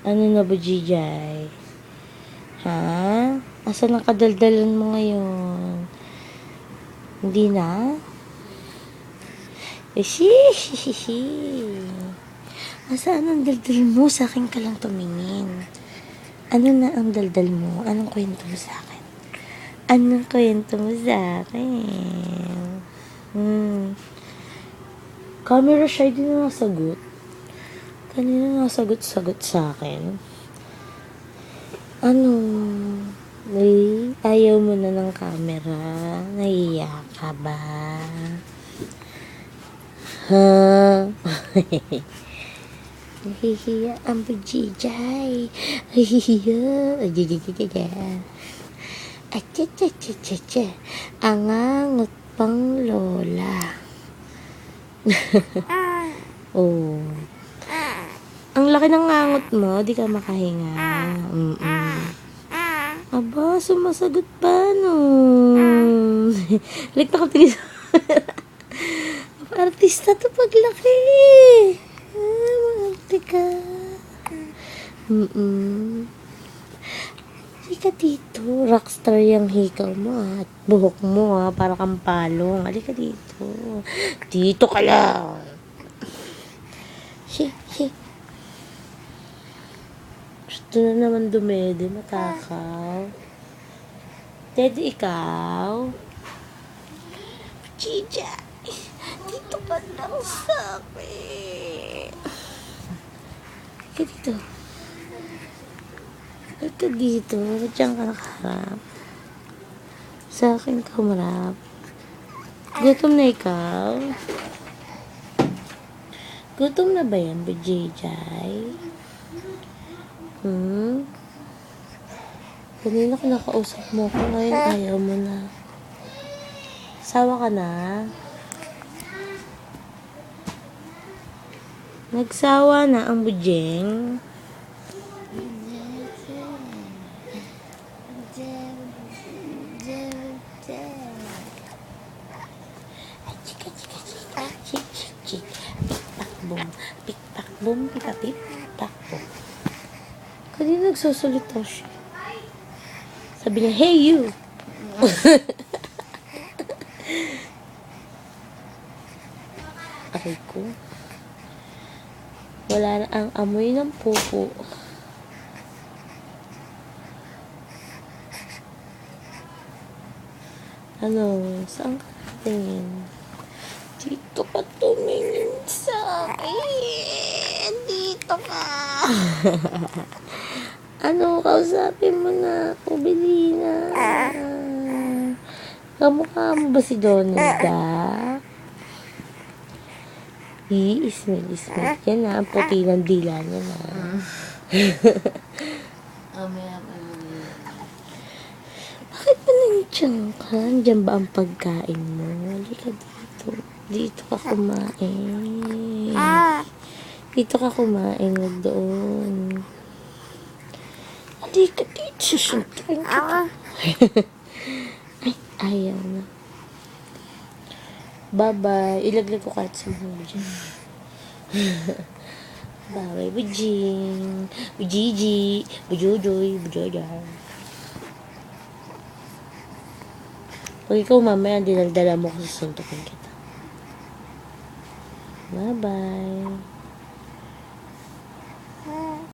Ano na ba, Jijay? Ha? Asa ang kadaldalan mo ngayon? Hindi na? Eh. Asaan ang daldal mo? Sa akin ka lang tumingin. Ano na ang daldal mo? Anong kwento mo sa akin? Anong kwento mo sa akin? Hmm. Camera shy din na nasagot. Kanina nasagot-sagot sa akin. Ano? Ay, ayaw mo na ng camera. Naiya ka ba? Ha? Nahihiya ang bujijay. Nahihiya. Ajajajajaj. Achachachachacha. Ang angot pang lola. oh. Laki ng angot mo, di ka makahinga. Mm-mm. Aba, sumasagot pa, no? Lik na tingin sa... Artista to paglaki. Ah, maarte ka. Mm-mm. Hindi ka dito. Rockstar yung hikaw mo ah. At buhok mo ah. Para kang palong. Halika dito. Dito ka lang. Shi, shi. Gusto na naman dumede. Matakaw. Teddy, ikaw? Chicha. Dito ka lang sa akin. Halika dito. Halika dito. Diyan ka nakaharap. Sa akin ka humarap. Gutom na ikaw? Gutom na ba yan, Bajajay? Hmm? Kanina kinakausap mo ko, ngayon ayaw mo na. Sawa ka na? Nagsawa na ang bujeng. Pik, boom. Pik, pak, boom. Pika, pip, pak, boom. Kanina nagsasalita siya. Sabi niya, hey you! Aray ko. Wala na ang amoy ng pupo. Ano? Saan ka tingin? Dito ka tumingin sa akin. Dito ka. ano? Kausapin mo na ako, Belina. Kamukha mo ba si Donalda? I-ismail-ismail yan na. Ang puti ng dila niya na. Mamaya pa Bakit ba nandiyan ka? Nandiyan ba ang pagkain mo? Halika dito. Dito ka kumain. Dito ka kumain. Huwag doon. Halika dito. Susuntuin kita. Ay, ayaw na. Bye-bye. Ilaglag ko kahit sa mga dyan. Bye-bye, Bujing. Bujiji. Bujojoy. Bujojoy. Pag ikaw mamaya, dinaldala mo ko sa suntukin kita. Bye-bye.